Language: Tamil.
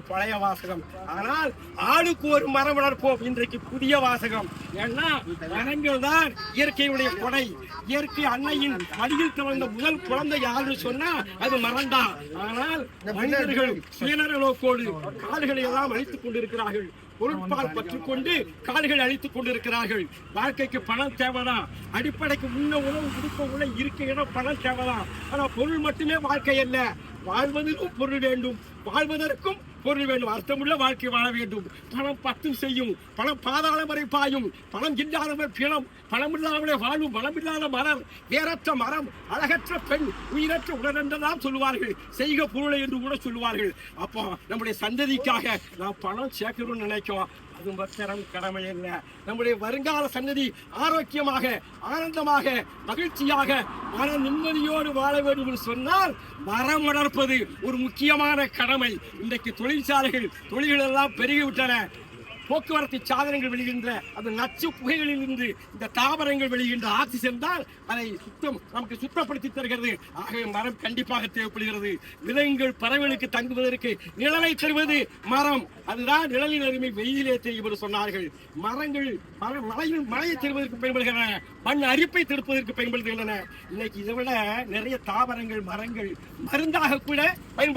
பழைய வாசகம். ஆனால் ஆளுக்கு ஒரு மரம் வளர்ப்போம் இன்றைக்கு புதிய வாசகம். ஏன்னா மரங்கள் தான் இயற்கையுடைய கொடை. இயற்கை அன்னையின் மடியில் தவழ்ந்த முதல் குழந்தை யாருன்னு சொன்னா அது மரம்தான். ஆனால் மனிதர்கள் சுயநலோக்கோடு காடுகளை எல்லாம் அழித்துக் கொண்டிருக்கிறார்கள். பொருட்பால் பற்றிக்கொண்டு காடுகளை அழித்துக் கொண்டிருக்கிறார்கள். வாழ்க்கைக்கு பணம் தேவைதான். அடிப்படைக்கு உண்ண உணவு கொடுக்க உள்ள இருக்க இடம் பணம் தேவைதான். ஆனா பொருள் மட்டுமே வாழ்க்கை அல்ல. வாழ்வதற்கும் பொருள் வேண்டும். வாழ்வதற்கும் பொருள் வேண்டும் அர்த்தமுள்ள வாழ்க்கை வாழ வேண்டும். பணம் பத்தும் செய்யும் பணம் பாதாள வரை பாயும் பணம் இல்லாதவர் பிணம் பணம் இல்லாமலே வாழும் பணம் இல்லாத மரம் வேறற்ற மரம் அழகற்ற பெண் உயிரற்ற உடல் சொல்லுவார்கள். செய்க பொருளை என்று கூட சொல்லுவார்கள். அப்போ நம்முடைய சந்ததிக்காக நாம் பணம் சேர்க்கணும்னு நினைக்கிறோம். அது மத்திரம் கடமை என்ன நம்முடைய வருங்கால சன்னதி ஆரோக்கியமாக ஆனந்தமாக மகிழ்ச்சியாக மன நிம்மதியோடு வாழ வேண்டும் என்று சொன்னால் மரம் வளர்ப்பது ஒரு முக்கியமான கடமை. இன்றைக்கு தொழிற்சாலைகள் தொழில்கள் எல்லாம் பெருகிவிட்டன. போக்குவரத்து சாதனங்கள் வெளிகின்ற அந்த நச்சு புகைகளில் இருந்து இந்த தாவரங்கள் வெளிகின்ற ஆக்சிஜன் தான் அதை சுத்தம் நமக்கு சுத்தப்படுத்தி தருகிறது. ஆகவே மரம் கண்டிப்பாக தேவைப்படுகிறது. விலங்குகள் பறவைகளுக்கு தங்குவதற்கு நிழலை தருவது மரம். அதுதான் நிழலின் அருமை வெயிலே தெரியும் என்று சொன்னார்கள். மரங்கள் மர- மழையில் மழையை தருவதற்கு பயன்படுகின்றன. மண் அரிப்பை தடுப்பதற்கு பயன்படுத்துகின்றன. இன்னைக்கு இதை விட நிறைய தாவரங்கள் மரங்கள் மருந்தாக கூட பயன்படுத்த